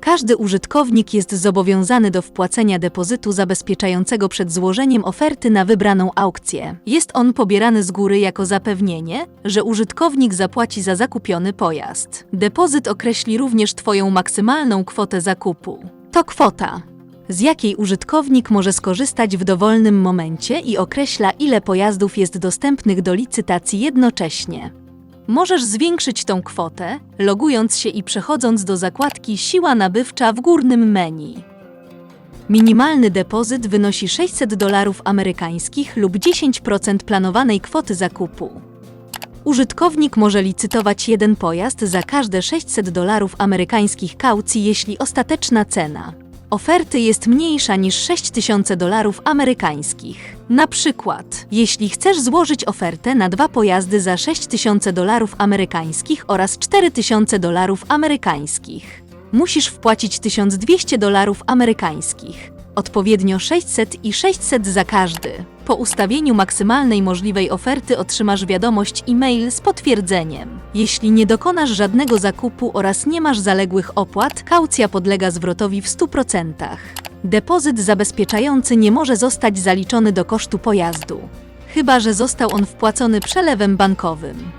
Każdy użytkownik jest zobowiązany do wpłacenia depozytu zabezpieczającego przed złożeniem oferty na wybraną aukcję. Jest on pobierany z góry jako zapewnienie, że użytkownik zapłaci za zakupiony pojazd. Depozyt określi również Twoją maksymalną kwotę zakupu. To kwota, z jakiej użytkownik może skorzystać w dowolnym momencie i określa, ile pojazdów jest dostępnych do licytacji jednocześnie. Możesz zwiększyć tą kwotę, logując się i przechodząc do zakładki Siła nabywcza w górnym menu. Minimalny depozyt wynosi 600 dolarów amerykańskich lub 10% planowanej kwoty zakupu. Użytkownik może licytować jeden pojazd za każde 600 dolarów amerykańskich kaucji, jeśli ostateczna cena oferty jest mniejsza niż 6000 dolarów amerykańskich. Na przykład, jeśli chcesz złożyć ofertę na dwa pojazdy za 6000 dolarów amerykańskich oraz 4000 dolarów amerykańskich, musisz wpłacić 1200 dolarów amerykańskich, odpowiednio 600 i 600 za każdy. Po ustawieniu maksymalnej możliwej oferty otrzymasz wiadomość e-mail z potwierdzeniem. Jeśli nie dokonasz żadnego zakupu oraz nie masz zaległych opłat, kaucja podlega zwrotowi w 100%. Depozyt zabezpieczający nie może zostać zaliczony do kosztu pojazdu, chyba że został on wpłacony przelewem bankowym.